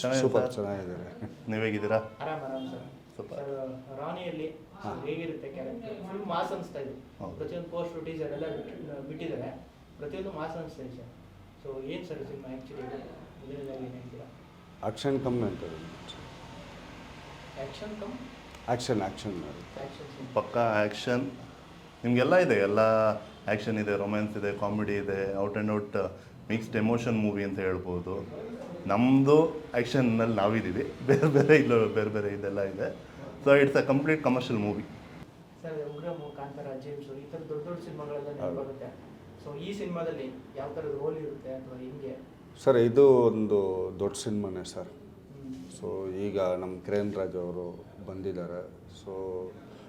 ಚೆನ್ನಾಗಿದೆ super sir. ಚೆನ್ನಾಗಿದ್ದಾರೆ ನೀವು ಹೇಗಿದ್ದೀರಾ ಆರಾಮ್ ಆರಾಮ್ ಸರ್. Super. ಸರ್ ರಾಣಿಯಲ್ಲಿ ಹೇಗಿರುತ್ತೆ ಕ್ಯಾರೆಕ್ಟರ್ ಫುಲ್ ಮಾಸ್ ಅನಿಸ್ತಾ ಇದೆ. ಹೌದು. ಪ್ರತಿಯೊಂದು ಪೋಸ್ಟ್ ಟೀಸರ್ ಎಲ್ಲ ಬಿಟ್ಟು- ಬಿಟ್ಟಿದ್ದಾರೆ. ಪ್ರತಿಯೊಂದು ಮಾಸ್ ಅನಿಸ್ತಾ ಇದೆ ಸರ್. ಸೊ ಏನು ಸರ್ ಸಿನಿಮಾ ಆ್ಯಕ್ಚುಲಿ ಮೊದಲನೇದಾಗಿ ಏನು ಹೇಳ್ತೀರಾ? ಆಕ್ಷನ್ ಕಮ್ಮಿ ಅಂತ ಆ್ಯಕ್ಷನ್ ಕಮ್ ಆ್ಯಕ್ಷನ್ ಆ್ಯಕ್ಷನ್ ಸಿನಿಮಾ ಪಕ್ಕಾ ಆ್ಯಕ್ಷನ್ ನಿಮಗೆಲ್ಲ ಇದೆ? ಎಲ್ಲ ಆ್ಯಕ್ಷನ್ ಇದೆ ರೊಮ್ಯಾನ್ಸ್ ಇದೆ ಕಾಮಿಡಿ ಇದೆ out and out mixed emotion movie ಅಂತ ಹೇಳ್ಬೋದು. ನಮ್ಮದು ಆ್ಯಕ್ಷನ್ನಲ್ಲಿ ನಾವಿದ್ದೀವಿ. ಬೇರೆ ಬೇರೆ ಇಲ್ಲ ಬೇರೆ ಬೇರೆ ಇದೆಲ್ಲ ಇದೆ. So it's a complete commercial movie sir Ugramm Kantara James ಈ ಥರ ದೊಡ್ಡ ದೊಡ್ಡ ಸಿನಿಮಾಗಳೆಲ್ಲ ನೆನಪಾಗುತ್ತೆ ಸೊ ಈ ಸಿನಿಮಾದಲ್ಲಿ ಯಾವ ಥರದ ರೋಲ್ ಇರುತ್ತೆ ಅಥವಾ ಹಿಂಗೆ? ಸರ್ ಇದು ಒಂದು ದೊಡ್ಡ ಸಿನಿಮಾನೇ ಸರ್. ಸೊ ಈಗ ನಮ್ಮ ಕಿರಣ್ ರಾಜ್ ಅವರು ಬಂದಿದ್ದಾರೆ. ಸೊ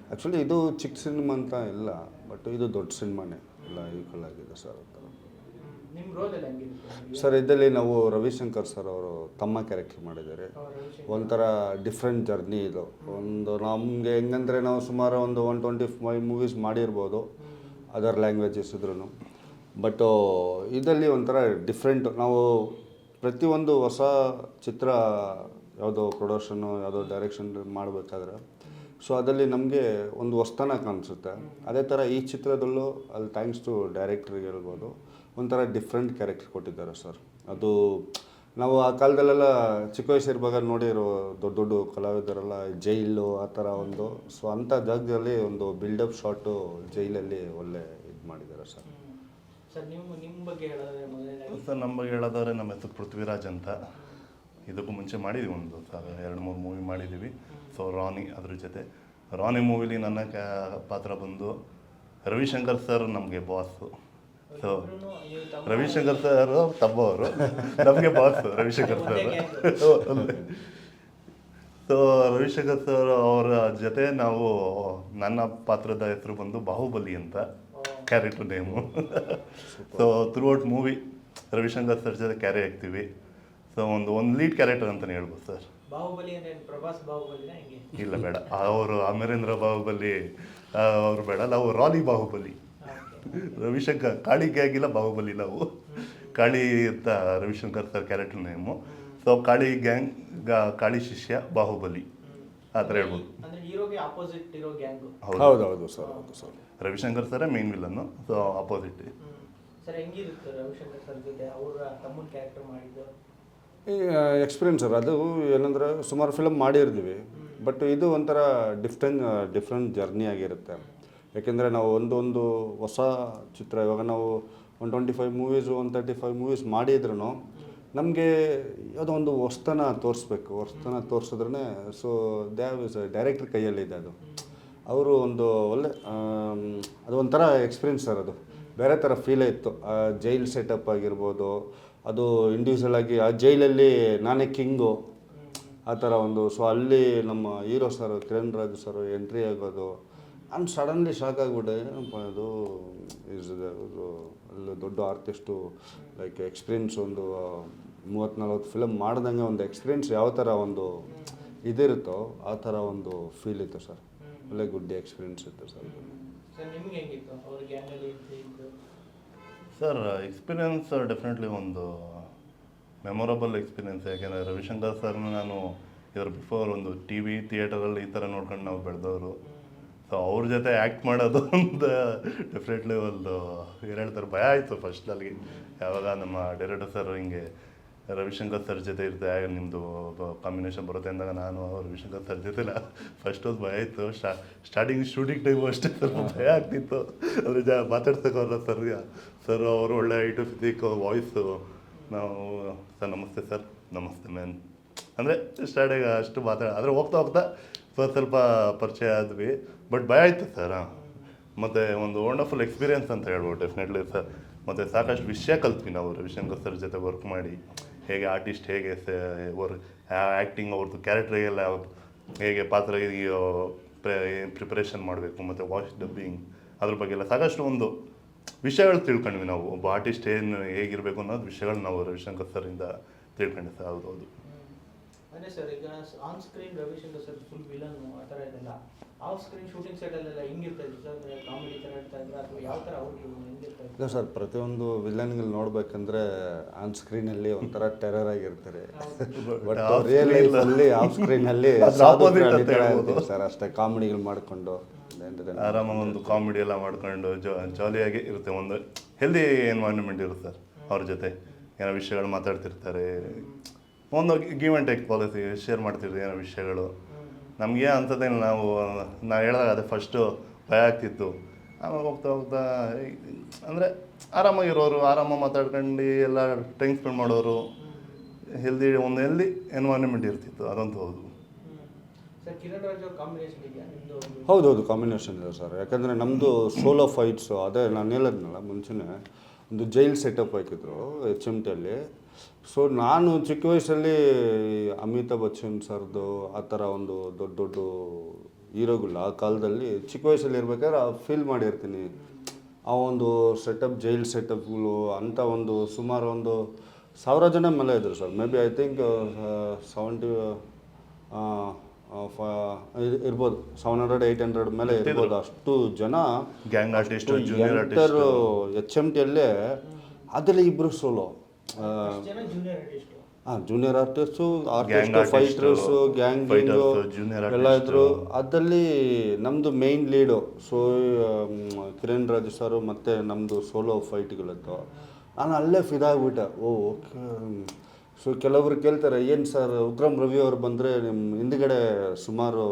ಆ್ಯಕ್ಚುಲಿ ಇದು ಚಿಕ್ಕ ಸಿನಿಮಾ ಅಂತ ಇಲ್ಲ ಬಟ್ ಇದು ದೊಡ್ಡ ಸಿನಿಮಾನೇ ಎಲ್ಲ ಈಕ್ವಲ್ ಆಗಿದೆ ಸರ್ ಆ ಥರ ಹ್ಮ್. ನಿಮ್ಮ ರೋಲ್ ಎಲ್ಲ ಹೆಂಗಿರುತ್ತೆ ಸರ್ ಇದರಲ್ಲಿ ನಾವು ರವಿಶಂಕರ್ ಸರ್ ಅವರು ತಮ್ಮ ಕ್ಯಾರೆಕ್ಟರ್ ಮಾಡಿದ್ದಾರೆ. ಒಂಥರ ಡಿಫ್ರೆಂಟ್ ಜರ್ನಿ ಇದು. ಒಂದು ನಮಗೆ ಹೆಂಗಂದರೆ ನಾವು ಸುಮಾರು ಒಂದು ಒನ್ ಟ್ವೆಂಟಿ ಫೈವ್ ಮೂವೀಸ್ ಮಾಡಿರ್ಬೋದು ಅದರ್ ಲ್ಯಾಂಗ್ವೇಜಸ್ ಇದ್ರೂ ಬಟ್ ಇದರಲ್ಲಿ ಒಂಥರ ಡಿಫ್ರೆಂಟ್ ನಾವು ಪ್ರತಿಯೊಂದು ಹೊಸ ಚಿತ್ರ ಯಾವುದೋ ಪ್ರೊಡಕ್ಷನ್ನು ಯಾವುದೋ ಡೈರೆಕ್ಷನ್ ಮಾಡಬೇಕಾದ್ರೆ ಸೊ ಅದರಲ್ಲಿ ನಮಗೆ ಒಂದು ಹೊಸ್ತನ ಕಾಣಿಸುತ್ತೆ. ಅದೇ ಥರ ಈ ಚಿತ್ರದಲ್ಲೂ ಅಲ್ಲಿ ಥ್ಯಾಂಕ್ಸ್ ಟು ಡೈರೆಕ್ಟ್ರಿಗೆ ಹೇಳ್ಬೋದು. ಒಂಥರ ಡಿಫ್ರೆಂಟ್ ಕ್ಯಾರೆಕ್ಟರ್ ಕೊಟ್ಟಿದ್ದಾರೆ ಸರ್ ಅದು ನಾವು ಆ ಕಾಲದಲ್ಲೆಲ್ಲ ಚಿಕ್ಕ ವಯಸ್ಸಿರುವಾಗ ನೋಡಿರೋ ದೊಡ್ಡ ದೊಡ್ಡ ಕಲಾವಿದರೆಲ್ಲ ಜೈಲು ಆ ಥರ ಒಂದು ಸೊ ಅಂಥ ಜಾಗದಲ್ಲಿ ಒಂದು ಬಿಲ್ಡಪ್ ಶಾಟು ಜೈಲಲ್ಲಿ ಒಳ್ಳೆ ಇದು ಮಾಡಿದ್ದಾರೆ ಸರ್ ಸರ್ ನಿಮ್ಮ ನಿಮ್ಮ ಬಗ್ಗೆ ಹೇಳೋದಾದ್ರೆ ಮೊದಲನೇದಾಗಿ ಸರ್ ನಮ್ಮ ಬಗ್ಗೆ ಹೇಳೋದಾದ್ರೆ ನಮ್ಮ ಹೆಸರು ಪೃಥ್ವಿರಾಜ್ ಅಂತ. ಇದಕ್ಕೂ ಮುಂಚೆ ಮಾಡಿದ್ವಿ ಒಂದು ಸರ್ ಎರಡು ಮೂರು ಮೂವಿ ಮಾಡಿದ್ದೀವಿ ಸೊ ರಾನಿ ಅದ್ರ ಜೊತೆ. ರಾನಿ ಮೂವಿಲಿ ನನ್ನ ಕ್ಯಾ ಪಾತ್ರ ಬಂದು ರವಿಶಂಕರ್ ಸರ್ ನಮಗೆ ಬಾಸು ಸೊ ರವಿಶಂಕರ್ ಸರ್ ತಮ್ಮ ಅವರು ನಮಗೆ boss Ravishankar sir. So Ravishankar sir ಅವರ ಜೊತೆ ನಾವು ನನ್ನ ಪಾತ್ರದ ಹೆಸರು ಬಂದು ಬಾಹುಬಲಿ ಅಂತ character name so throughout movie Ravishankar sir ಜೊತೆ ಕ್ಯಾರಿ ಆಗ್ತೀವಿ. ಸೊ ಒಂದು ಒಂದು ಲೀಡ್ ಕ್ಯಾರೆಕ್ಟರ್ ಅಂತಲೇ ಹೇಳ್ಬೋದು ಸರ್. ಬಾಹುಬಲಿ ಪ್ರಭಾಸ್ ಇಲ್ಲ ಬೇಡ. ಅವರು ಅಮರೇಂದ್ರ ಬಾಹುಬಲಿ ಅವರು ಬೇಡ. ನಾವು ರಾಲಿ ಬಾಹುಬಲಿ. ರವಿಶಂಕರ್ ಕಾಳಿಗೆ ಆಗಿಲ್ಲ ಬಾಹುಬಲಿ ನಾವು. ಕಾಳಿ ಅಂತ Ravishankar sir character name so Kali gang Kali ಶಿಷ್ಯ ಬಾಹುಬಲಿ. ಆ ಥರ ಹೇಳ್ಬೋದು. ಅಂದ್ರೆ ಹೀರೋಗೆ ಆಪೋಸಿಟ್ ಇರೋ ಗ್ಯಾಂಗು ಹೌದು. ಹೌದು ಹೌದು ಸರ್ ಹೌದು ಸರ್ ರವಿಶಂಕರ್ ಸರೇ ಮೇನ್ ವಿಲನ್ನು ಸೊ ಅಪೋಸಿಟ್ ಈ ಎಕ್ಸ್ಪೀರಿಯನ್ಸ್ ಸರ್ ಅದು ಏನಂದ್ರೆ ಸುಮಾರು ಫಿಲಮ್ ಮಾಡಿರ್ತೀವಿ. ಬಟ್ ಇದು ಒಂಥರ ಡಿಫ್ರೆಂಟ್ ಡಿಫ್ರೆಂಟ್ ಜರ್ನಿ ಆಗಿರುತ್ತೆ. ಯಾಕೆಂದರೆ ನಾವು ಒಂದೊಂದು ಹೊಸ ಚಿತ್ರ, ಇವಾಗ ನಾವು one twenty five movies one thirty five movies ಮಾಡಿದ್ರೂ ನಮಗೆ ಯಾವುದೋ ಒಂದು ಹೊಸ್ತನ ತೋರಿಸ್ಬೇಕು. ಹೊಸ್ತನ ತೋರಿಸಿದ್ರೇ ಸೊ ದ್ಯಾವ್ ಇಸ್ ಡೈರೆಕ್ಟ್ರ್ ಕೈಯಲ್ಲಿದೆ ಅದು. ಅವರು ಒಂದು ಒಳ್ಳೆ ಅದು ಒಂಥರ ಎಕ್ಸ್ಪೀರಿಯನ್ಸ್ ಸರ್ ಅದು. ಬೇರೆ ಥರ ಫೀಲೇ ಇತ್ತು. ಆ ಜೈಲ್ ಸೆಟಪ್ ಆಗಿರ್ಬೋದು, ಅದು ಇಂಡಿವಿಜುವಲ್ ಆಗಿ ಆ ಜೈಲಲ್ಲಿ ನಾನೇ ಕಿಂಗು ಆ ಥರ ಒಂದು. ಸೊ ಅಲ್ಲಿ ನಮ್ಮ hero sir Kiran Raju sir entry ಆಗೋದು ನಾನು ಸಡನ್ಲಿ ಶಾಕ್ ಆಗಿಬಿಟ್ಟೆ ಏನಪ್ಪ ಇದು? ಇಸ್ ಅಲ್ಲಿ ದೊಡ್ಡ ಆರ್ಟಿಸ್ಟು ಲೈಕ್ ಎಕ್ಸ್ಪೀರಿಯನ್ಸ್ ಒಂದು ಮೂವತ್ತು ನಲ್ವತ್ತು ಫಿಲಮ್ ಮಾಡ್ದಂಗೆ ಒಂದು ಎಕ್ಸ್ಪೀರಿಯನ್ಸ್ ಯಾವ ಥರ ಒಂದು ಇದಿರುತ್ತೋ ಆ ಥರ ಒಂದು ಫೀಲ್ ಇತ್ತು ಸರ್ ಒಳ್ಳೆ ಗುಡ್ ಎಕ್ಸ್ಪೀರಿಯನ್ಸ್ ಇತ್ತು ಸರ್ ಸರ್ ನಿಮ್ಗೆ ಹೆಂಗಿತ್ತು? ಅವ್ರ ಗ್ಯಾಂಗಲ್ಲಿ ಇದ್ದು ಸರ್ ಎಕ್ಸ್ಪೀರಿಯನ್ಸ್ ಡೆಫಿನೆಟ್ಲಿ ಒಂದು ಮೆಮೊರಬಲ್ ಎಕ್ಸ್ಪೀರಿಯನ್ಸ್ ಯಾಕೆಂದರೆ ರವಿಶಂಕರ್ ಸರ್ನ ನಾನು ಇದ್ರ ಬಿಫೋರ್ ಒಂದು ಟಿ ವಿ ಥಿಯೇಟರಲ್ಲಿ ಈ ಥರ ನೋಡ್ಕೊಂಡು ನಾವು ಬೆಳೆದವರು. ಸೊ ಅವ್ರ ಜೊತೆ ಆ್ಯಕ್ಟ್ ಮಾಡೋದು ಒಂದು ಡೆಫಿನೆಟ್ಲಿ ಒಂದು ಏನು ಹೇಳ್ತಾರೆ, ಭಯ ಆಯಿತು ಫಸ್ಟಲ್ಲಿ ಯಾವಾಗ ನಮ್ಮ ಡೈರೆಕ್ಟರ್ ಸರ್ ಹಿಂಗೆ ರವಿಶಂಕರ್ ಸರ್ ಜೊತೆ ಇರುತ್ತೆ ನಿಮ್ಮದು ಕಾಂಬಿನೇಷನ್ ಬರುತ್ತೆ ಅಂದಾಗ ನಾನು ರವಿಶಂಕರ್ ಸರ್ ಜೊತೆ ಫಸ್ಟ್ ಒಂದು ಭಯ ಇತ್ತು ಸ್ಟಾ ಸ್ಟಾರ್ಟಿಂಗ್ ಶೂಟಿಂಗ್ ಟೈಮು ಅಷ್ಟೇ ಸ್ವಲ್ಪ ಭಯ ಆಗ್ತಿತ್ತು. ಅಂದರೆ ಜ ಮಾತಾಡ್ಸೋಕ್ಕವ್ರಲ್ಲ ಸರ್ ಸರ್ ಅವರು ಒಳ್ಳೆ ಐಟು ಫಿಸಿಕ್ ವಾಯ್ಸು ನಾವು, ಸರ್, ನಮಸ್ತೆ ಸರ್ ನಮಸ್ತೆ ಮ್ಯಾನ್ ಅಂದರೆ ಸ್ಟಾರ್ಟಿಂಗ್ ಅಷ್ಟು ಮಾತಾಡ, ಆದರೆ ಹೋಗ್ತಾ ಹೋಗ್ತಾ ಸ್ವಲ್ಪ ಸ್ವಲ್ಪ ಪರಿಚಯ ಆದ್ವಿ. ಬಟ್ ಭಯ ಆಯಿತು ಸರ್ ಮತ್ತು ಒಂದು ವಂಡರ್ಫುಲ್ ಎಕ್ಸ್ಪೀರಿಯನ್ಸ್ ಅಂತ ಹೇಳ್ಬೋದು ಡೆಫಿನೆಟ್ಲಿ ಸರ್ ಮತ್ತು ಸಾಕಷ್ಟು ವಿಷಯ ಕಲ್ತ್ವಿ ನಾವು ರವಿಶಂಕರ್ ಸರ್ ಜೊತೆ ವರ್ಕ್ ಮಾಡಿ. ಹೇಗೆ ಆರ್ಟಿಸ್ಟ್ ಹೇಗೆ ವರ್ ಆ್ಯಕ್ಟಿಂಗ್ ಅವ್ರದ್ದು ಕ್ಯಾರೆಕ್ಟ್ರಿಗೆಲ್ಲ ಹೇಗೆ ಪಾತ್ರ ಪ್ರಿಪ್ರೇಷನ್ ಮಾಡಬೇಕು, ಮತ್ತು ವಾಯ್ಸ್ ಡಬ್ಬಿಂಗ್ ಅದ್ರ ಬಗ್ಗೆ ಎಲ್ಲ ಸಾಕಷ್ಟು ಒಂದು ವಿಷಯಗಳು ತಿಳ್ಕೊಂಡ್ವಿ ನಾವು. ಒಬ್ಬ ಆರ್ಟಿಸ್ಟ್ ಏನು ಹೇಗಿರಬೇಕು ಅನ್ನೋದು ವಿಷಯಗಳು ನಾವು ರವಿಶಂಕರ್ ಸರಿಂದ ತಿಳ್ಕೊಂಡೆ ಸರ್ ಹೌದು ಹೌದು ಅಂದ್ರೆ ಸರ್ ಈಗ on screen Ravishankar sir full villain ಆ ಥರ ಇದೆಲ್ಲ ಆಫ್ ಸ್ಕ್ರೀನ್ ಶೂಟಿಂಗ್ ಸೆಟಲ್ಲೆಲ್ಲ ಹೆಂಗಿರ್ತಾ ಇತ್ತು ಸರ್ ಕಾಮಿಡಿ ಥರ ಇರ್ತಾ ಇದ್ರೆ? ಅಥವಾ ಯಾವ ಥರ ಅವ್ರಿಗೆ ಹೆಂಗಿರ್ತಾ ಇತ್ತು ಇಲ್ಲ ಸರ್ ಪ್ರತಿಯೊಂದು ವಿಲನ್ಗಳು ನೋಡ್ಬೇಕಂದ್ರೆ ಆನ್ ಸ್ಕ್ರೀನಲ್ಲಿ ಒಂಥರ ಟೆರರ್ ಆಗಿರ್ತಾರೆ. ಬಟ್ ರಿಯಲ್ ಲೈಫಲ್ಲಿ ಆಫ್ ಸ್ಕ್ರೀನಲ್ಲಿ ಸರ್ ಅಷ್ಟೇ ಕಾಮಿಡಿಗಳು ಮಾಡಿಕೊಂಡು. ಆರಾಮಾಗಿ ಒಂದು ಕಾಮಿಡಿ ಎಲ್ಲ ಮಾಡ್ಕೊಂಡು ಜಾಲಿಯಾಗಿ ಇರುತ್ತೆ. ಒಂದು ಹೆಲ್ದಿ ಎನ್ವೈರನ್ಮೆಂಟ್ ಇರುತ್ತೆ ಸರ್ ಅವ್ರ ಜೊತೆ. ಏನೋ ವಿಷಯಗಳು ಮಾತಾಡ್ತಿರ್ತಾರೆ. ಒಂದು give and take policy share ಮಾಡ್ತಿರ್ತೀವಿ ಏನೋ ವಿಷಯಗಳು. ನಮಗೆ ಅಂಥದ್ದೇನು ನಾವು ನಾನು ಹೇಳಿದಾಗ ಅದೇ ಫಸ್ಟು ಭಯ ಆಗ್ತಿತ್ತು. ಆಮೇಲೆ ಹೋಗ್ತಾ ಹೋಗ್ತಾ ಅಂದರೆ ಆರಾಮಾಗಿರೋರು ಆರಾಮಾಗಿ ಮಾತಾಡ್ಕೊಂಡು ಎಲ್ಲ ಟೈಮ್ ಸ್ಪೆಂಡ್ ಮಾಡೋರು ಹೆಲ್ದಿ ಒಂದು ಹೆಲ್ದಿ ಎನ್ವೈರನ್ಮೆಂಟ್ ಇರ್ತಿತ್ತು ಅದಂತೂ ಹೌದು. ಸರ್ ಕಿರಣ್ ರಾಜ್ ಅವ್ರ ಕಾಂಬಿನೇಷನ್ ಇದೆಯಾ? ನಿಮ್ದು ಒಂದು ಹೌದೌದು ಕಾಂಬಿನೇಷನ್ ಇದೆ ಸರ್. ಯಾಕಂದರೆ ನಮ್ಮದು ಸೋಲೋ ಫೈಟ್ಸು ಅದೇ ನಾನು ಹೇಳಿದ್ನಲ್ಲ ಮುಂಚೆನೇ ಒಂದು ಜೈಲ್ ಸೆಟಪ್ ಹಾಕಿದ್ರು ಎಚ್ ಎಂ ಟಿಯಲ್ಲಿ ಸೊ ನಾನು ಚಿಕ್ಕ ವಯಸ್ಸಲ್ಲಿ ಅಮಿತಾಬ್ ಬಚ್ಚನ್ ಸರ್ದು ಆ ಥರ ಒಂದು ದೊಡ್ಡ ದೊಡ್ಡ ಹೀರೋಗಳು ಆ ಕಾಲದಲ್ಲಿ ಚಿಕ್ಕ ವಯಸ್ಸಲ್ಲಿ ಇರ್ಬೇಕಾದ್ರೆ ಫೀಲ್ ಮಾಡಿರ್ತೀನಿ. ಆ ಒಂದು ಸೆಟಪ್ ಜೈಲ್ ಸೆಟಪ್ಗಳು ಅಂಥ ಒಂದು ಸುಮಾರು ಒಂದು ಸಾವಿರ ಜನ ಮೇಲೆ ಇದ್ರು sir. Maybe I think seventy ಇರ್ಬೋದು. ಸೆವೆನ್ ಹಂಡ್ರೆಡ್ ಏಯ್ಟ್ ಹಂಡ್ರೆಡ್ ಮೇಲೆ ಇರ್ಬೋದು. ಅಷ್ಟು ಜನ ಗ್ಯಾಂಗ್ ಆರ್ಟಿಸ್ಟ್ ಎಚ್ ಎಂ ಟಿಯಲ್ಲೇ ಅದರಲ್ಲಿ ಇಬ್ಬರು ಸೋಲೋ ಜೂನಿಯರ್ ಆರ್ಟಿಸ್ಟು ಹಾಂ junior artist artist fighters fighters gang junior ಎಲ್ಲ. ಇದ್ರು ಅದಲ್ಲಿ ನಮ್ಮದು main lead so Kiran Raju sir ಮತ್ತು ನಮ್ಮದು ಸೋಲೋ ಫೈಟ್ಗಳಿತ್ತು ನಾನು ಅಲ್ಲೇ ಫಿದಾಗ್ಬಿಟ್ಟೆ ಓ ಓಕೆ ಸೊ ಕೆಲವರು ಕೇಳ್ತಾರೆ ಏನು ಸರ್ ಉಗ್ರಂ ರವಿ ಅವ್ರು ಬಂದರೆ ನಿಮ್ಮ ಹಿಂದ್ಗಡೆ ಸುಮಾರು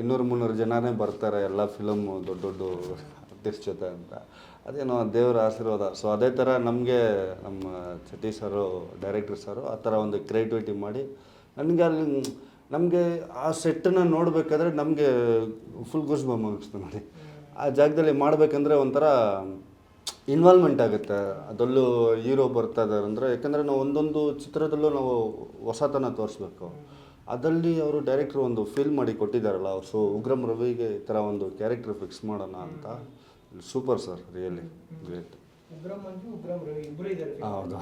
ಇನ್ನೂರು ಮುನ್ನೂರು ಜನನೇ ಬರ್ತಾರೆ ಎಲ್ಲ ಫಿಲಮ್ ದೊಡ್ಡ ದೊಡ್ಡ ಆರ್ಟಿಸ್ಟ್ ಜೊತೆ ಅಂತ. ಅದೇನೋ ದೇವರ ಆಶೀರ್ವಾದ. ಸೊ ಅದೇ ಥರ ನಮಗೆ ನಮ್ಮ ಸತೀಶ್ ಸರು ಡೈರೆಕ್ಟರ್ ಸರು, ಆ ಥರ ಒಂದು ಕ್ರಿಯೇಟಿವಿಟಿ ಮಾಡಿ ನನಗೆ ಅಲ್ಲಿ ನಮಗೆ ಆ ಸೆಟ್ಟನ್ನು ನೋಡಬೇಕಾದ್ರೆ ನಮಗೆ ಫುಲ್ ಗುಸ್ ಬಮ್ ನೋಡಿ. ಆ ಜಾಗದಲ್ಲಿ ಮಾಡಬೇಕಂದ್ರೆ ಒಂಥರ ಇನ್ವಾಲ್ವ್ಮೆಂಟ್ ಆಗುತ್ತೆ. ಅದರಲ್ಲೂ ಹೀರೋ ಬರ್ತಾ ಇದ್ದಾರೆ ಅಂದರೆ ಯಾಕಂದರೆ ನಾವು ಒಂದೊಂದು ಚಿತ್ರದಲ್ಲೂ ನಾವು ಹೊಸತನ ತೋರಿಸ್ಬೇಕು. ಅದರಲ್ಲಿ ಅವರು ಡೈರೆಕ್ಟ್ರು ಒಂದು ಫೀಲ್ ಮಾಡಿ ಕೊಟ್ಟಿದ್ದಾರಲ್ಲ ಸೊ ಉಗ್ರಂ ರವಿಗೆ ಈ ಥರ ಒಂದು ಕ್ಯಾರೆಕ್ಟರ್ ಫಿಕ್ಸ್ ಮಾಡೋಣ ಅಂತ. Super sir really great Ugram Manju Ugram Ravi. ಇಬ್ಬರು ಇದ್ದಾರೆ ಹೌದು.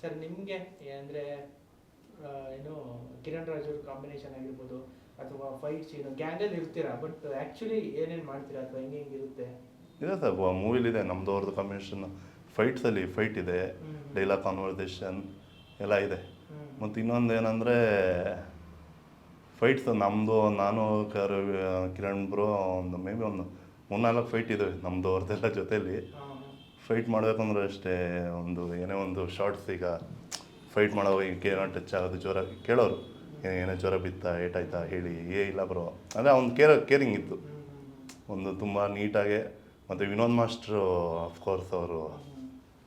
ಸರ್ ನಿಮಗೆ ಅಂದರೆ ಏನು ಕಿರಣ್ ರಾಜ್ ಅವ್ರ ಕಾಂಬಿನೇಷನ್ ಆಗಿರ್ಬೋದು ಅಥವಾ ಫೈಟ್ ಸೀನು ಗ್ಯಾಂಗಲ್ಲಿ ಇರ್ತೀರಾ? ಬಟ್ ಆ್ಯಕ್ಚುಲಿ ಏನೇನು ಮಾಡ್ತೀರಾ? ಅಥವಾ ಹೆಂಗೆ ಇರುತ್ತೆ? ಇದೆ ಸರ್ ಮೂವಿಲಿದೆ ನಮ್ಮದು ಅವ್ರದ್ದು ಕಾಂಬಿನೇಷನ್ ಫೈಟ್ಸಲ್ಲಿ ಫೈಟ್ ಇದೆ. ಡೈಲಾಗ್ ಕಾನ್ವರ್ಸೇಷನ್ ಎಲ್ಲ ಇದೆ. ಮತ್ತು ಇನ್ನೊಂದು ಏನಂದರೆ ಫೈಟ್ಸ್ ನಮ್ಮದು ನಾನು ಕರ್ ಕಿರಣ್ ಬ್ರೋ ಒಂದು ಮೇ ಬಿ ಒಂದು ಮೂರ್ನಾಲ್ಕು ಫೈಟ್ ಇದ್ದಾವೆ ನಮ್ಮದು ಅವ್ರದ್ದೆಲ್ಲ ಜೊತೆಯಲ್ಲಿ ಫೈಟ್ ಮಾಡಬೇಕಂದ್ರೆ ಅಷ್ಟೇ ಒಂದು ಏನೇ ಒಂದು ಶಾರ್ಟ್ಸ್ ಈಗ ಫೈಟ್ ಮಾಡೋವಾಗ ಈಗ ಏನೋ ಟಚ್ ಆಗೋದು ಜ್ವರ ಕೇಳೋರು ಏನೋ ಏನೋ ಜ್ವರ ಬಿತ್ತಾ ಏಟಾಯ್ತಾ ಹೇಳಿ ಏ ಇಲ್ಲ ಬ್ರೋ. ಅಂದರೆ ಅವ್ನು ಕೇರ್ ಕೇರಿಂಗ್ ಇತ್ತು. ಒಂದು ತುಂಬ ನೀಟಾಗೆ ಮತ್ತು ವಿನೋದ್ ಮಾಸ್ಟ್ರು ಅಫ್ಕೋರ್ಸ್ ಅವರು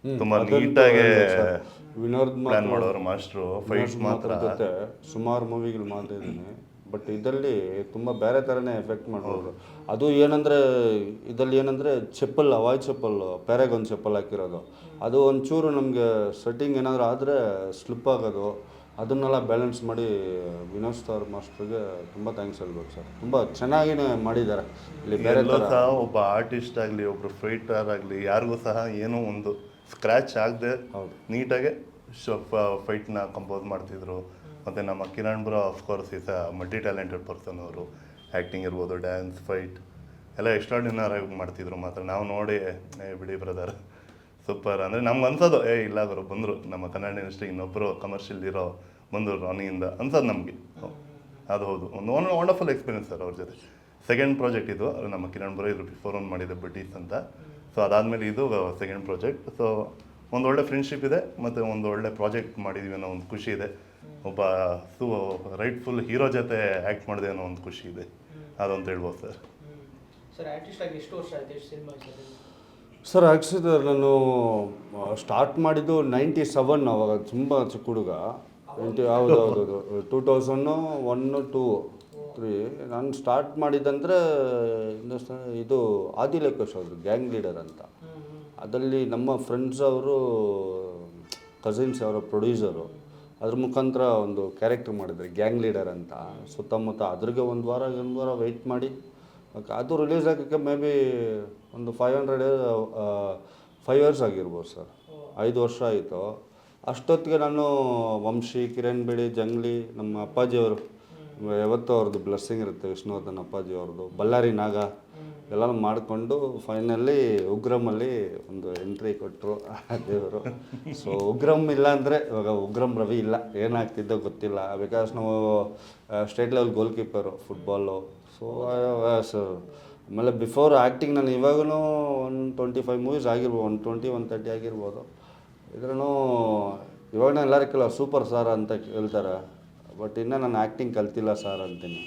ತುಂಬ ನೀಟಾಗೆ ವಿನೋದ್ ಪ್ಲಾನ್ ಮಾತ್ರ- ಮಾಡೋರು ಮಾಸ್ಟ್ರು ಫೈಟ್ಸ್ ಮಾತ್ರ ಜೊತೆ ಸುಮಾರು ಮೂವಿಗಳು ಮಾಡಿದ್ದೀನಿ ಬಟ್ ಇದರಲ್ಲಿ ತುಂಬ ಬೇರೆ ಥರನೇ ಎಫೆಕ್ಟ್ ಮಾಡ್ಬೋದು. ಅದು ಏನಂದರೆ ಇದರಲ್ಲಿ ಏನಂದರೆ ಚಪ್ಪಲ್ ಅವಾಯ್ ಚಪ್ಪಲ್ ಪ್ಯಾರಾಗನ್ ಚಪ್ಪಲ್ ಹಾಕಿರೋದು. ಅದು ಒಂಚೂರು ನಮಗೆ ಸೆಟ್ಟಿಂಗ್ ಏನಾದರೂ ಆದರೆ ಸ್ಲಿಪ್ ಆಗೋದು. ಅದನ್ನೆಲ್ಲ ಬ್ಯಾಲೆನ್ಸ್ ಮಾಡಿ ವಿನೋದ್ ಸ್ಟಾರ್ ಮಾಸ್ಟರ್ಗೆ ತುಂಬ ಥ್ಯಾಂಕ್ಸ್ ಹೇಳ್ಬೇಕು ಸರ್. ತುಂಬ ಚೆನ್ನಾಗಿನೇ ಮಾಡಿದ್ದಾರೆ. ಇಲ್ಲಿ ಬೇರೆ ಎಲ್ಲೂ ಸಹ ಒಬ್ಬ ಆರ್ಟಿಸ್ಟ್ ಆಗಲಿ ಒಬ್ಬರು ಫೈಟರ್ ಆಗಲಿ ಯಾರಿಗೂ ಸಹ ಏನೋ ಒಂದು ಸ್ಕ್ರ್ಯಾಚ್ ಆಗದೆ ನೀಟಾಗೆ ನೀಟಾಗೆ ಫೈಟ್ನ ಕಂಪೋಸ್ ಮಾಡ್ತಿದ್ರು. ಮತ್ತು ನಮ್ಮ Kiran bro of course is a multi talented person ಅವರು. ಆ್ಯಕ್ಟಿಂಗ್ ಇರ್ಬೋದು ಡ್ಯಾನ್ಸ್ ಫೈಟ್ ಎಲ್ಲ ಎಕ್ಸ್ಟ್ರಾಡಿನರ್ ಆಗಿ ಮಾಡ್ತಿದ್ರು ಮಾತ್ರ. ನಾವು ನೋಡಿ, ಏ, ಬಿಡಿ ಬ್ರದರ್ ಸೂಪರ್ ಅಂದರೆ ನಮ್ಗೆ ಅನ್ಸೋದು, ಏ, ಇಲ್ಲ ಅವರು ಬಂದರು. ನಮ್ಮ ಕನ್ನಡ ಇಂಡಸ್ಟ್ರಿ ಇನ್ನೊಬ್ಬರು ಕಮರ್ಷಿಯಲ್ ಇರೋ ಬಂದರು ರಾನಿಯಿಂದ ಅನ್ಸೋದು ನಮಗೆ. ಅದು ಹೌದು. ಒಂದು ಒನ್ ವಂಡರ್ಫುಲ್ ಎಕ್ಸ್ಪೀರಿಯನ್ಸ್ ಸರ್ ಅವ್ರ ಜೊತೆ. ಸೆಕೆಂಡ್ ಪ್ರಾಜೆಕ್ಟ್ ಇದು. ನಮ್ಮ ಕಿರಣ್ ಬರೋ ಇದ್ರು ಬಿಫೋರ್ ಒಂದು ಮಾಡಿದ್ದೆ ಬ್ರಿಟಿಷ್ ಅಂತ. ಸೊ ಅದಾದಮೇಲೆ ಇದು ಸೆಕೆಂಡ್ ಪ್ರಾಜೆಕ್ಟ್ ಸೊ ಒಂದು ಒಳ್ಳೆ ಫ್ರೆಂಡ್ಶಿಪ್ ಇದೆ, ಮತ್ತು ಒಂದು ಒಳ್ಳೆ ಪ್ರಾಜೆಕ್ಟ್ ಮಾಡಿದ್ದೀವಿ ಅನ್ನೋ ಒಂದು ಖುಷಿ ಇದೆ. ಒಬ್ಬ ರೈಟ್ ರೈಟ್ಫುಲ್ ಹೀರೋ ಜೊತೆ ಆ್ಯಕ್ಟ್ ಮಾಡಿದೆ ಅನ್ನೋ ಒಂದು ಖುಷಿ ಇದೆ. ಅದಂತ ಹೇಳ್ಬೋದು ಸರ್. ಸರ್ ಆರ್ಟಿಸ್ಟ್ ಆಗಿ ಎಷ್ಟು ವರ್ಷ ಆಯ್ತು ಎಷ್ಟು ಸಿನಿಮಾ ಸರ್ ನಾನು ಸ್ಟಾರ್ಟ್ ಮಾಡಿದ್ದು ನೈಂಟಿ ಸೆವೆನ್ ಅವಾಗ ತುಂಬ ಚಿಕ್ಕ ಹುಡುಗ. ನೈಂಟಿ ಹೌದು ಹೌದು ಹೌದು. Two thousand one two three ನಾನು ಸ್ಟಾರ್ಟ್ ಮಾಡಿದ್ದಂದರೆ ಇದು ಆದಿಲೇಖೇಶ್ ಅವರು ಗ್ಯಾಂಗ್ ಲೀಡರ್ ಅಂತ. ಅದರಲ್ಲಿ ನಮ್ಮ ಫ್ರೆಂಡ್ಸ್ ಅವರು ಕಸಿನ್ಸ್ ಅವರ ಪ್ರೊಡ್ಯೂಸರು ಅದ್ರ ಮುಖಾಂತರ ಒಂದು ಕ್ಯಾರೆಕ್ಟರ್ ಮಾಡಿದ್ರು ಗ್ಯಾಂಗ್ ಲೀಡರ್ ಅಂತ. ಸುತ್ತಮುತ್ತ ಅದ್ರಿಗೆ ಒಂದು ವಾರ ಒಂದು ವಾರ ವೆಯ್ಟ್ ಮಾಡಿ. ಅದು ರಿಲೀಸ್ ಆಗೋಕ್ಕೆ ಮೇ ಬಿ ಒಂದು ಫೈವ್ ಹಂಡ್ರೆಡ್ ಫೈವ್ ಇಯರ್ಸ್ ಆಗಿರ್ಬೋದು ಸರ್ ಐದು ವರ್ಷ ಆಯಿತು. ಅಷ್ಟೊತ್ತಿಗೆ ನಾನು ವಂಶಿ, ಕಿರಣ್ ಬೇಡಿ ಜಂಗ್ಲಿ, ನಮ್ಮ ಅಪ್ಪಾಜಿಯವರು ಯಾವತ್ತೂ ಅವ್ರದ್ದು ಬ್ಲೆಸ್ಸಿಂಗ್ ಇರುತ್ತೆ, ವಿಷ್ಣುವರ್ಧನ್ ಅಪ್ಪಾಜಿ ಅವ್ರದ್ದು ಬಳ್ಳಾರಿ ನಾಗ. ಎಲ್ಲ ಮಾಡಿಕೊಂಡು ಫೈನಲಿ ಉಗ್ರಮಲ್ಲಿ ಒಂದು ಎಂಟ್ರಿ ಕೊಟ್ಟರು ದೇವರು. ಸೊ ಉಗ್ರಮ್ ಇಲ್ಲ ಅಂದರೆ ಇವಾಗ ಉಗ್ರಮ್ ರವಿ ಇಲ್ಲ. ಏನಾಗ್ತಿದ್ದೋ ಗೊತ್ತಿಲ್ಲ. ಬಿಕಾಸ್ ನಾವು state level goalkeeper football so so, ಆಮೇಲೆ ಬಿಫೋರ್ ಆ್ಯಕ್ಟಿಂಗ್ ನಾನು ಇವಾಗೂ ಒನ್ ಟ್ವೆಂಟಿ ಫೈವ್ ಮೂವೀಸ್ ಆಗಿರ್ಬೋದು ಒನ್ ಟ್ವೆಂಟಿ ಒನ್ ತರ್ಟಿ ಆಗಿರ್ಬೋದು. ಇದ್ರೂ ಇವಾಗ ನಾನು ಎಲ್ಲರೂ ಕೆಲವು ಸೂಪರ್ ಸ್ಟಾರ್ ಅಂತ ಕೇಳ್ತಾರೆ ಬಟ್ ಇನ್ನೂ ನಾನು ಆ್ಯಕ್ಟಿಂಗ್ ಕಲ್ತಿಲ್ಲ ಸರ್ ಅಂತೀನಿ.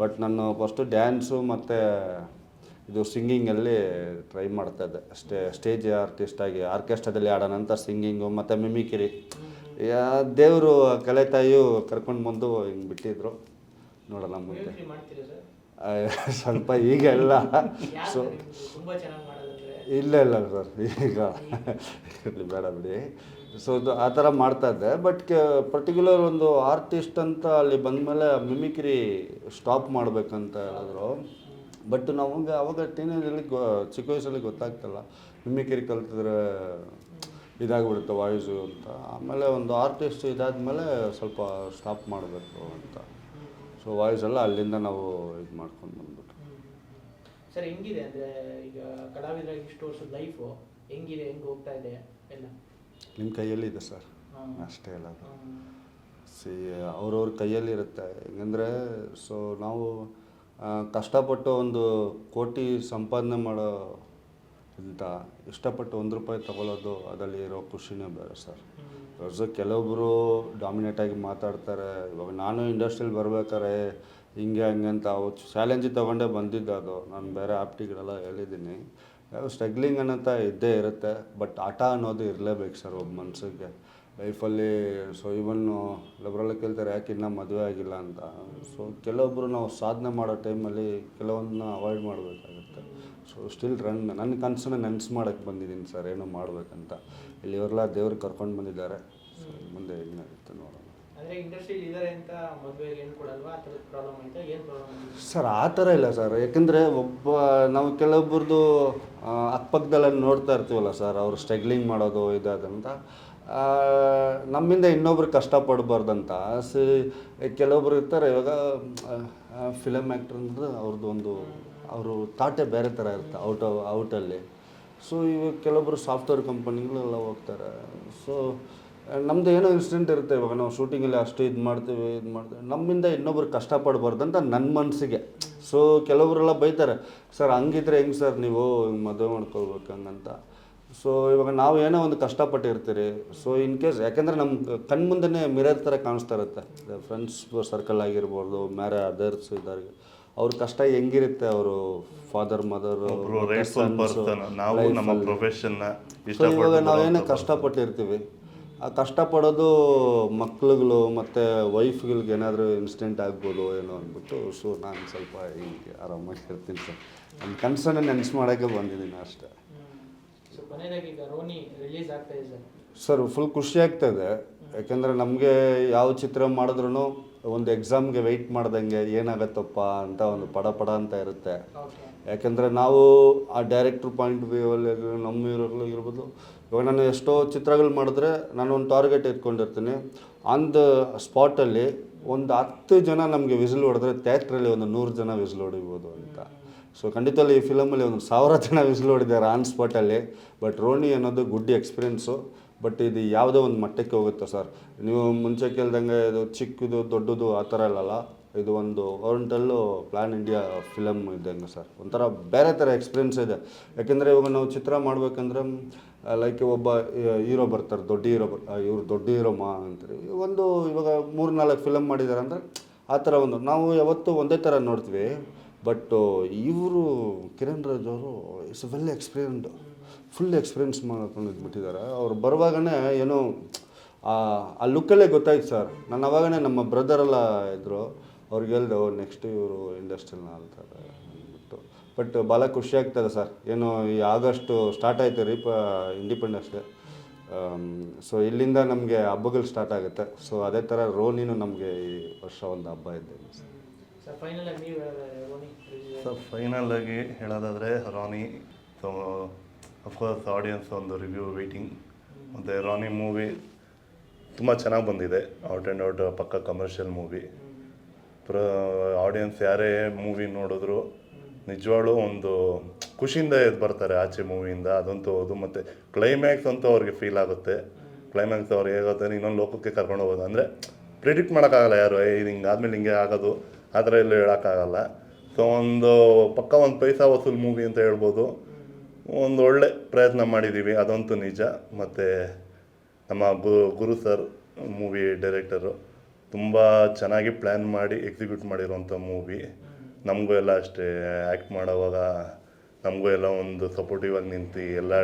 ಬಟ್ ನಾನು ಫಸ್ಟು ಡ್ಯಾನ್ಸು ಮತ್ತು ಇದು ಸಿಂಗಿಂಗಲ್ಲಿ ಟ್ರೈ ಮಾಡ್ತಾ ಇದ್ದೆ. ಅಷ್ಟೇ ಸ್ಟೇಜ್ ಆರ್ಟಿಸ್ಟಾಗಿ ಆರ್ಕೆಸ್ಟ್ರಾದಲ್ಲಿ ಆಡೋಣ ಅಂತ ಸಿಂಗಿಂಗು ಮತ್ತು ಮಿಮಿಕಿರಿ ದೇವರು ಕಲೆ ತಾಯಿಯು ಕರ್ಕೊಂಡು ಬಂದು ಹಿಂಗೆ ಬಿಟ್ಟಿದ್ರು. ನೋಡೋಣ ಮುಂದೆ. ಸ್ವಲ್ಪ ಈಗ ಎಲ್ಲ ಸೊ ಇಲ್ಲ ಇಲ್ಲ ಸರ್ ಈಗ ಬೇಡ ಬಿಡಿ. ಸೊ ಆ ಥರ ಮಾಡ್ತಾ ಬಟ್ ಬಟ್ ಪರ್ಟಿಕ್ಯುಲರ್ ಒಂದು ಆರ್ಟಿಸ್ಟ್ ಅಂತ ಅಲ್ಲಿ ಬಂದಮೇಲೆ ಮಿಮಿಕ್ರಿ ಸ್ಟಾಪ್ ಮಾಡಬೇಕಂತ ಹೇಳಿದ್ರು. ಬಟ್ ನಮಗೆ ಅವಾಗ ಟೀನೇಜಲ್ಲಿ ಗೊ ಚಿಕ್ಕ ವಯಸ್ಸಲ್ಲಿ ಗೊತ್ತಾಗ್ತಲ್ಲ. ಮಿಮಿಕ್ರಿ ಕಲ್ತಿದ್ರೆ ಇದಾಗ್ಬಿಡುತ್ತೆ ವಾಯ್ಸು ಅಂತ. ಆಮೇಲೆ ಒಂದು ಆರ್ಟಿಸ್ಟ್ ಇದಾದಮೇಲೆ ಸ್ವಲ್ಪ ಸ್ಟಾಪ್ ಮಾಡಬೇಕು ಅಂತ. ಸೊ ವಾಯ್ಸ್ ಎಲ್ಲ ಅಲ್ಲಿಂದ ನಾವು ಇದು ಮಾಡ್ಕೊಂಡು ಬಂದ್ಬಿಟ್ಟು. ಸರ್ ಹೆಂಗಿದೆ ಅಂದರೆ ಈಗ ಕಲಾವಿದರಾಗಿ ಇಷ್ಟು ವರ್ಷದ ಲೈಫು ಹೆಂಗಿದೆ ಹೆಂಗೆ ಹೋಗ್ತಾ ಇದೆ ಎಲ್ಲ? ನಿಮ್ಮ ಕೈಯಲ್ಲಿ ಇದೆ ಸರ್. ಅಷ್ಟೇ ಅಲ್ಲ. ಸಿ ಅವ್ರವ್ರ ಕೈಯಲ್ಲಿ ಇರುತ್ತೆ. ಹೆಂಗಂದರೆ ಸೊ ನಾವು ಕಷ್ಟಪಟ್ಟು ಒಂದು ಕೋಟಿ ಸಂಪಾದನೆ ಮಾಡೋ ಅಂತ ಇಷ್ಟಪಟ್ಟು ಒಂದು ರೂಪಾಯಿ ತಗೊಳ್ಳೋದು ಅದರಲ್ಲಿ ಇರೋ ಖುಷಿನೇ ಬೇರೆ ಸರ್. ಬಿಕಾಸ್ ಕೆಲವೊಬ್ಬರು ಡಾಮಿನೇಟಾಗಿ ಮಾತಾಡ್ತಾರೆ. ಇವಾಗ ನಾನು ಇಂಡಸ್ಟ್ರಿಯಲ್ಲಿ ಬರ್ಬೇಕಾರೆ ಹಿಂಗೆ, ಹಂಗೆ ಅಂತ ಅವು ಚಾಲೆಂಜ್ ತೊಗೊಂಡೇ ಬಂದಿದ್ದು ಅದು ನಾನು ಬೇರೆ ಆಪ್ಟಿಗಳೆಲ್ಲ ಹೇಳಿದ್ದೀನಿ. ಸ್ಟ್ರಗ್ಲಿಂಗ್ ಅನ್ನೋಂಥ ಇದ್ದೇ ಇರುತ್ತೆ. ಬಟ್ ಆಟ ಅನ್ನೋದು ಇರಲೇಬೇಕು ಸರ್ ಒಬ್ಬ ಮನ್ಸಿಗೆ. ಲೈಫಲ್ಲಿ ಸೊ ಇವನ್ನು ಲಬ್ರಲ್ಲಿ ಕೇಳ್ತಾರೆ ಯಾಕೆ ಇನ್ನೂ ಮದುವೆ ಆಗಿಲ್ಲ ಅಂತ? ಸೊ ಕೆಲವೊಬ್ಬರು ನಾವು ಸಾಧನೆ ಮಾಡೋ ಟೈಮಲ್ಲಿ ಕೆಲವೊಂದನ್ನ ಅವಾಯ್ಡ್ ಮಾಡಬೇಕಾಗುತ್ತೆ. ಸೊ ಸ್ಟಿಲ್ ರನ್ ನನ್ನ ಕನಸನ್ನ ನೆನ್ಸು ಮಾಡೋಕ್ಕೆ ಬಂದಿದ್ದೀನಿ ಸರ್ ಏನೋ ಮಾಡಬೇಕಂತ. ಇಲ್ಲಿ ಇವರೆಲ್ಲ ದೇವ್ರಿಗೆ ಕರ್ಕೊಂಡು ಬಂದಿದ್ದಾರೆ. ಸೊ ಮುಂದೆ ಏನಾಗುತ್ತೆ ನೋಡೋಣ. ಸರ್ ಆ ಥರ ಇಲ್ಲ ಸರ್. ಯಾಕೆಂದರೆ ಒಬ್ಬ ನಾವು ಕೆಲವೊಬ್ಬರದು ಅಕ್ಕಪಕ್ಕದಲ್ಲ ನೋಡ್ತಾ ಇರ್ತೀವಲ್ಲ ಸರ್ ಅವರು ಸ್ಟ್ರಗ್ಲಿಂಗ್ ಮಾಡೋದು ಇದಾದಂತ. ನಮ್ಮಿಂದ ಇನ್ನೊಬ್ರು ಕಷ್ಟಪಡಬಾರ್ದಂತ ಸಿ, ಕೆಲವೊಬ್ರು ಇರ್ತಾರೆ, ಇವಾಗ ಫಿಲಮ್ ಆ್ಯಕ್ಟ್ರ್ ಅಂದ್ರೆ ಅವ್ರದ್ದು ಒಂದು, ಅವರು ತಾಟೆ ಬೇರೆ ಥರ ಇರುತ್ತೆ ಔಟ್ ಔಟಲ್ಲಿ ಸೊ ಇವಾಗ ಕೆಲವೊಬ್ರು ಸಾಫ್ಟ್ವೇರ್ ಕಂಪನಿಗಳೆಲ್ಲ ಹೋಗ್ತಾರೆ. ಸೊ ನಮ್ಮದು ಏನೋ ಇನ್ಸಿಡೆಂಟ್ ಇರುತ್ತೆ, ಇವಾಗ ನಾವು ಶೂಟಿಂಗಲ್ಲಿ ಅಷ್ಟು ಇದು ಮಾಡ್ತೀವಿ ಇದು ಮಾಡ್ತೀವಿ. ನಮ್ಮಿಂದ ಇನ್ನೊಬ್ರು ಕಷ್ಟಪಡಬಾರ್ದಂತ ನನ್ನ ಮನಸ್ಸಿಗೆ ಸೊ ಕೆಲವರೆಲ್ಲ ಬೈತಾರೆ, ಸರ್, ಹಂಗಿದ್ರೆ ಹೆಂಗೆ ಸರ್ ನೀವು ಮದುವೆ ಮಾಡ್ಕೊಳ್ಬೇಕು ಹಂಗಂತ ಸೊ ಇವಾಗ ನಾವು ಏನೋ ಒಂದು ಕಷ್ಟಪಟ್ಟಿರ್ತೀರಿ. ಸೊ ಇನ್ ಕೇಸ್ ಯಾಕೆಂದರೆ ನಮ್ಮ ಕಣ್ಮುಂದೆ ಮಿರರ್ ಥರ ಕಾಣಿಸ್ತಾ ಇರುತ್ತೆ. ಫ್ರೆಂಡ್ಸ್ ಸರ್ಕಲ್ ಆಗಿರ್ಬೋದು ಮ್ಯಾರ ಅದರ್ಸ್ ಇದ್ದಾರೆ ಅವ್ರ ಕಷ್ಟ ಹೆಂಗಿರುತ್ತೆ ಅವರು? ಫಾದರ್ ಮದರ್ ನಾವು ನಮ್ಮ ಪ್ರೊಫೆಷನ್ ಇವಾಗ ನಾವೇನೋ ಕಷ್ಟಪಟ್ಟಿರ್ತೀವಿ. ಆ ಕಷ್ಟಪಡೋದು ಮಕ್ಳುಗಳು ಮತ್ತು ವೈಫ್ಗಳಿಗೆ ಏನಾದರೂ ಇನ್ಸಿಡೆಂಟ್ ಆಗ್ಬೋದು ಏನೋ ಅಂದ್ಬಿಟ್ಟು ಸೊ ನಾನು ಸ್ವಲ್ಪ ಹಿಂಗೆ ಆರಾಮಾಗಿ ಇರ್ತೀನಿ ಸರ್. ನನ್ನ ಕನ್ಸರ್ನ್ ನೆನ್ಸು ಮಾಡೋಕ್ಕೆ ಬಂದಿದ್ದೀನಿ ಅಷ್ಟೇ. ಸರ್ ಫುಲ್ ಖುಷಿ ಆಗ್ತಾ ಇದೆ. ಯಾಕೆಂದರೆ ನಮಗೆ ಯಾವ ಚಿತ್ರ ಮಾಡಿದ್ರೂ ಒಂದು ಎಕ್ಸಾಮ್ಗೆ ವೆಯ್ಟ್ ಮಾಡ್ದಂಗೆ ಏನಾಗತ್ತಪ್ಪ ಅಂತ ಒಂದು ಪಡ ಪಡ ಅಂತ ಇರುತ್ತೆ. ಯಾಕೆಂದರೆ ನಾವು ಆ ಡೈರೆಕ್ಟ್ರ್ ಪಾಯಿಂಟ್ ವ್ಯೂವಲ್ಲಿ ನಮ್ಮ ಇರೋರ್ಲಿ ಇರ್ಬೋದು. ಇವಾಗ ನಾನು ಎಷ್ಟೋ ಚಿತ್ರಗಳು ಮಾಡಿದ್ರೆ ನಾನು ಒಂದು ಟಾರ್ಗೆಟ್ ಇಟ್ಕೊಂಡಿರ್ತೀನಿ ಆನ್ ದ ಸ್ಪಾಟಲ್ಲಿ ಒಂದು ಹತ್ತು ಜನ ನಮಗೆ ವಿಸಿಲ್ ಹೊಡೆದ್ರೆ ಥಿಯೇಟ್ರಲ್ಲಿ ಒಂದು ನೂರು ಜನ ವಿಸಿಲ್ ಹೊಡಿಬೋದು ಅಂತ. ಸೊ ಖಂಡಿತವಾಗಿ ಈ ಫಿಲಮಲ್ಲಿ ಒಂದು ಸಾವಿರ ಜನ ವಿಸಿಲ್ ಹೊಡಿದ್ದಾರೆ ಆನ್ ಸ್ಪಾಟಲ್ಲಿ ಬಟ್ ರೋಣಿ ಅನ್ನೋದು ಗುಡ್ ಎಕ್ಸ್ಪೀರಿಯೆನ್ಸು ಬಟ್ ಇದು ಯಾವುದೋ ಒಂದು ಮಟ್ಟಕ್ಕೆ ಹೋಗುತ್ತೆ ಸರ್ ನೀವು ಮುಂಚೆ ಕೇಳ್ದಂಗೆ ಇದು ಚಿಕ್ಕದು, ದೊಡ್ಡದು ಆ ಥರ ಇಲ್ಲಲ್ಲ ಇದು ಒಂದು ಓರ್ಂಟಲ್ಲು ಪ್ಲಾನ್ ಇಂಡಿಯಾ ಫಿಲಮ್ ಇದ್ದಂಗೆ ಸರ್ ಒಂಥರ ಬೇರೆ ಥರ ಎಕ್ಸ್ಪೀರಿಯೆನ್ಸ್ ಇದೆ. ಯಾಕೆಂದರೆ ಇವಾಗ ನಾವು ಚಿತ್ರ ಮಾಡಬೇಕಂದ್ರೆ ಲೈಕ್ ಒಬ್ಬ ಹೀರೋ ಬರ್ತಾರೆ, ದೊಡ್ಡ ಹೀರೋ ಬರ್ ಇವ್ರು ದೊಡ್ಡ ಹೀರೋ ಮಾ ಅಂತಾರೆ. ಒಂದು ಇವಾಗ ಮೂರು ನಾಲ್ಕು ಫಿಲಮ್ ಮಾಡಿದ್ದಾರೆ ಅಂದರೆ, ಆ ಥರ ಒಂದು. ನಾವು ಯಾವತ್ತೂ ಒಂದೇ ಥರ ನೋಡ್ತೀವಿ. ಬಟ್ ಇವರು ಕಿರಣ್ ರಾಜ್ ಅವರು it's well experienced full experience ಮಾಡ್ಕೊಂಡು ಇದ್ಬಿಟ್ಟಿದ್ದಾರೆ. ಅವ್ರು ಬರುವಾಗನೇ ಏನೋ, ಆ ಲುಕ್ಕಲ್ಲೇ ಗೊತ್ತಾಯ್ತು ಸರ್ ನಾನು ಅವಾಗನೇ ನಮ್ಮ ಬ್ರದರೆಲ್ಲ ಇದ್ದರು ಅವ್ರಿಗೆ ಹೇಳ್ದೆ ನೆಕ್ಸ್ಟ್ ಇವರು ಇಂಡಸ್ಟ್ರಿಯಲ್ನ ಆಳ್ತಾರೆ ಅಂದ್ಬಿಟ್ಟು. ಬಟ್ ಭಾಳ ಖುಷಿ ಸರ್ ಏನು ಈ ಆಗಸ್ಟು ಸ್ಟಾರ್ಟ್ ಆಯಿತು, ರೀಪ ಇಂಡಿಪೆಂಡೆನ್ಸ್ ಡೇ ಸೊ ಇಲ್ಲಿಂದ ನಮಗೆ ಹಬ್ಬಗಳು ಸ್ಟಾರ್ಟ್ ಆಗುತ್ತೆ. ಸೊ ಅದೇ ಥರ ರೋನಿನೂ ನಮಗೆ ಈ ವರ್ಷ ಒಂದು ಹಬ್ಬ ಇದ್ದೇನೆ ಸರ್ ಸರ್ ಫೈನಲ್ ಆಗಿ ನೀವು ರೋನಿ ರಿಲೀಸ್ ಸೊ ಫೈನಲ್ ಆಗಿ ಹೇಳೋದಾದರೆ Rani so of course audience ಒಂದು ರಿವ್ಯೂ ವೇಟಿಂಗ್ ಮತ್ತು ರಾನಿ ಮೂವಿ ತುಂಬ ಚೆನ್ನಾಗಿ ಬಂದಿದೆ. ಔಟ್ ಆ್ಯಂಡ್ ಔಟ್ ಪಕ್ಕ ಕಮರ್ಷಿಯಲ್ ಮೂವಿ ಪ್ರ ಆಡಿಯನ್ಸ್ ಯಾರೇ ಮೂವಿ ನೋಡಿದ್ರು, ನಿಜವಾಗ್ಲೂ ಒಂದು ಖುಷಿಯಿಂದ ಎದ್ದು ಬರ್ತಾರೆ ಆಚೆ ಮೂವಿಯಿಂದ ಅದಂತೂ ಅದು ಮತ್ತು ಕ್ಲೈಮ್ಯಾಕ್ಸ್ ಅಂತೂ ಅವ್ರಿಗೆ ಫೀಲ್ ಆಗುತ್ತೆ. ಕ್ಲೈಮ್ಯಾಕ್ಸ್ ಅವ್ರಿಗೆ ಹೇಗಾಗುತ್ತೆ ಇನ್ನೊಂದು ಲೋಕಕ್ಕೆ ಕರ್ಕೊಂಡು ಹೋಗೋದು. ಅಂದರೆ ಪ್ರಿಡಿಕ್ಟ್ ಮಾಡೋಕ್ಕಾಗಲ್ಲ ಯಾರು. ಇದು ಹಿಂಗೆ ಆದಮೇಲೆ ಹಿಂಗೆ ಆಗೋದು. ಆ ಥರ ಎಲ್ಲ ಹೇಳೋಕ್ಕಾಗಲ್ಲ. ಸೊ ಒಂದು ಪಕ್ಕ ಒಂದು ಪೈಸಾ ವಸೂಲ್ ಮೂವಿ ಅಂತ ಹೇಳ್ಬೋದು. ಒಂದು ಒಳ್ಳೆ ಪ್ರಯತ್ನ ಮಾಡಿದ್ದೀವಿ ಅದಂತೂ ನಿಜ. ಮತ್ತು ನಮ್ಮ ಗುರು ಸರ್ ಮೂವಿ ಡೈರೆಕ್ಟರು ತುಂಬ ಚೆನ್ನಾಗಿ ಪ್ಲ್ಯಾನ್ ಮಾಡಿ ಎಕ್ಸಿಕ್ಯೂಟ್ ಮಾಡಿರುವಂಥ ಮೂವಿ ನಮಗೂ ಎಲ್ಲ ಅಷ್ಟೇ ಆ್ಯಕ್ಟ್ ಮಾಡೋವಾಗ ನಮಗೂ ಎಲ್ಲ ಒಂದು ಸಪೋರ್ಟಿವ್ ಆಗಿ ನಿಂತು ಎಲ್ಲ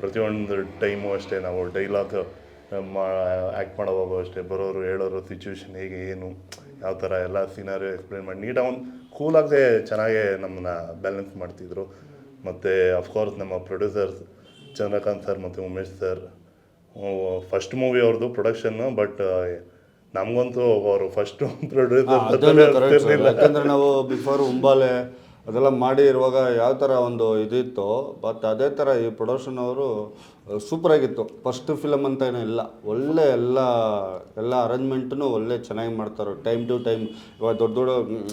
ಪ್ರತಿಯೊಂದು ಟೈಮು ಅಷ್ಟೇ, ನಾವು ಡೈಲಾಗ್ ಮಾ ಆ್ಯಕ್ಟ್ ಮಾಡೋವಾಗ ಅಷ್ಟೇ, ಬರೋರು, ಹೇಳೋರು ಸಿಚುವೇಶನ್ ಹೇಗೆ, ಏನು ಯಾವ ಥರ ಎಲ್ಲ ಸೀನರಿ ಎಕ್ಸ್ಪ್ಲೇನ್ ಮಾಡಿ ನೀಟಾಗಿ ಒಂದು ಕೂಲಾಗದೆ ಚೆನ್ನಾಗೇ ನಮ್ಮನ್ನ ಬ್ಯಾಲೆನ್ಸ್ ಮಾಡ್ತಿದ್ರು. ಮತ್ತು ಅಫ್ಕೋರ್ಸ್ ನಮ್ಮ ಪ್ರೊಡ್ಯೂಸರ್ಸ್ ಚಂದ್ರಕಾಂತ್ ಸರ್ ಮತ್ತು ಉಮೇಶ್ ಸರ್ ಫಸ್ಟ್ ಮೂವಿ ಅವ್ರದ್ದು ಪ್ರೊಡಕ್ಷನ್ನು ಬಟ್ ನಮಗಂತೂ ಅವರು ಫಸ್ಟ್ ಪ್ರೊಡ್ಯೂಸರ್ ಯಾಕಂದ್ರೆ ನಾವು ಬಿಫೋರ್ ಉಂಬಾಲೆ ಅದೆಲ್ಲ ಮಾಡಿ ಇರುವಾಗ ಯಾವ ಥರ ಒಂದು ಇದಿತ್ತು ಬಟ್ ಅದೇ ಥರ ಈ ಪ್ರೊಡಕ್ಷನ್ ಅವರು ಸೂಪರ್ ಆಗಿತ್ತು. ಫಸ್ಟ್ ಫಿಲಮ್ ಅಂತ ಏನೂ ಇಲ್ಲ. ಒಳ್ಳೆ ಎಲ್ಲ ಎಲ್ಲ ಅರೇಂಜ್ಮೆಂಟ್ನು ಒಳ್ಳೆ ಚೆನ್ನಾಗಿ ಮಾಡ್ತಾರೆ ಟೈಮ್ ಟು ಟೈಮ್ ಇವಾಗ ದೊಡ್ಡ ದೊಡ್ಡ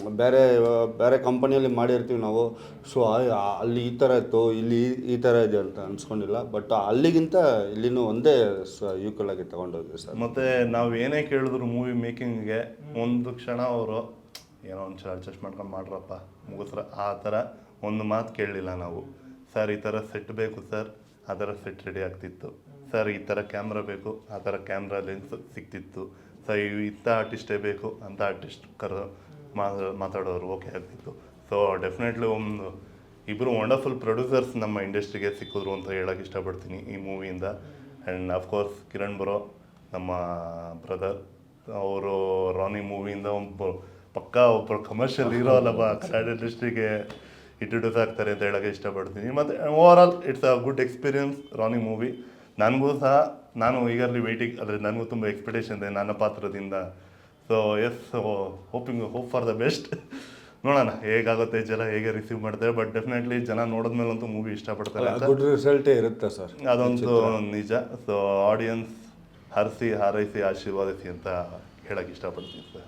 ಬೇರೆ ಬೇರೆ ಕಂಪನಿಯಲ್ಲಿ ಮಾಡಿರ್ತೀವಿ ನಾವು. ಸೊ ಅಲ್ಲಿ ಈ ಥರ ಇತ್ತು ಇಲ್ಲಿ ಈ- ಈ ಥರ ಇದೆ ಅಂತ ಅನ್ಸ್ಕೊಂಡಿಲ್ಲ. ಬಟ್ ಅಲ್ಲಿಗಿಂತ ಇಲ್ಲಿನೂ ಒಂದೇ ಯೂಕಲ್ ಈಕ್ವಲ್ ಆಗಿ ತಗೊಂಡೋದ್ವಿ ಸರ್. ಮತ್ತು ನಾವು ಏನೇ ಕೇಳಿದ್ರು ಮೂವಿ ಮೇಕಿಂಗ್ಗೆ ಒಂದು ಕ್ಷಣ ಅವರು ಏನೋ ಒಂಚೂರು ಅಡ್ಜಸ್ಟ್ ಮಾಡ್ಕೊಂಡು ಮಾಡ್ರಪ್ಪ. ಮುಗಿಸ್ರ ಆ ಥರ ಒಂದು ಮಾತು ಕೇಳಲಿಲ್ಲ ನಾವು. ಸರ್, ಈ ಥರ ಸೆಟ್ ಬೇಕು ಸರ್. ಆ ಥರ ಸೆಟ್ ರೆಡಿ ಆಗ್ತಿತ್ತು. ಸರ್, ಈ ಥರ ಕ್ಯಾಮ್ರಾ ಬೇಕು. ಆ ಥರ ಕ್ಯಾಮ್ರಾ ಲೆನ್ಸ್ ಸಿಗ್ತಿತ್ತು. ಸರ್ ಇಂಥ ಆರ್ಟಿಸ್ಟೇ ಬೇಕು? ಅಂತ ಆರ್ಟಿಸ್ಟ್ ಕರ ಮಾತಾಡೋರು ಓಕೆ ಆಗ್ತಿತ್ತು. ಸೊ ಡೆಫಿನೆಟ್ಲಿ ಒಂದು ಇಬ್ಬರು ವಂಡರ್ಫುಲ್ ಪ್ರೊಡ್ಯೂಸರ್ಸ್ ನಮ್ಮ ಇಂಡಸ್ಟ್ರಿಗೆ ಸಿಕ್ಕಿದ್ರು ಅಂತ ಹೇಳೋಕ್ಕೆ ಇಷ್ಟಪಡ್ತೀನಿ ಈ ಮೂವಿಯಿಂದ ಆ್ಯಂಡ್ ಅಫ್ಕೋರ್ಸ್ ಕಿರಣ್ ಬರೋ ನಮ್ಮ ಬ್ರದರ್ ಅವರು ರಾನಿ ಮೂವಿಯಿಂದ ಒಂದು ಪಕ್ಕ ಒಬ್ಬರು ಕಮರ್ಷಿಯಲ್ ಹೀರೋ ಅಲ್ಲಪ್ಪ ಕನ್ನಡ ಇಂಡಸ್ಟ್ರಿಗೆ ಇಂಟ್ರೊಡ್ಯೂಸ್ ಆಗ್ತಾರೆ ಅಂತ ಹೇಳಕ್ಕೆ ಇಷ್ಟಪಡ್ತೀನಿ. ಮತ್ತು over all it's a good experience Rani movie ನನಗೂ ಸಹ ನಾನು ಈಗಲ್ಲಿ ವೆಯ್ಟಿಂಗ್ ಅಂದರೆ ನನಗೂ ತುಂಬ ಎಕ್ಸ್ಪೆಕ್ಟೇಷನ್ ಇದೆ ನನ್ನ ಪಾತ್ರದಿಂದ. So yes hoping hope for the best ನೋಡೋಣ ಹೇಗಾಗುತ್ತೆ ಜನ ಹೇಗೆ ರಿಸೀವ್ ಮಾಡ್ತಾರೆ ಬಟ್ ಡೆಫಿನೆಟ್ಲಿ ಜನ ನೋಡಿದ್ಮೇಲಂತೂ ಮೂವಿ ಇಷ್ಟಪಡ್ತಾರೆ ಗುಡ್ ರಿಸಲ್ಟೇ ಇರುತ್ತೆ ಸರ್. ಅದೊಂದು ನಿಜ. ಸೊ ಆಡಿಯನ್ಸ್ ಹರಿಸಿ ಹಾರೈಸಿ ಆಶೀರ್ವಾದಿಸಿ ಅಂತ ಹೇಳಕ್ಕೆ ಇಷ್ಟಪಡ್ತೀನಿ sir.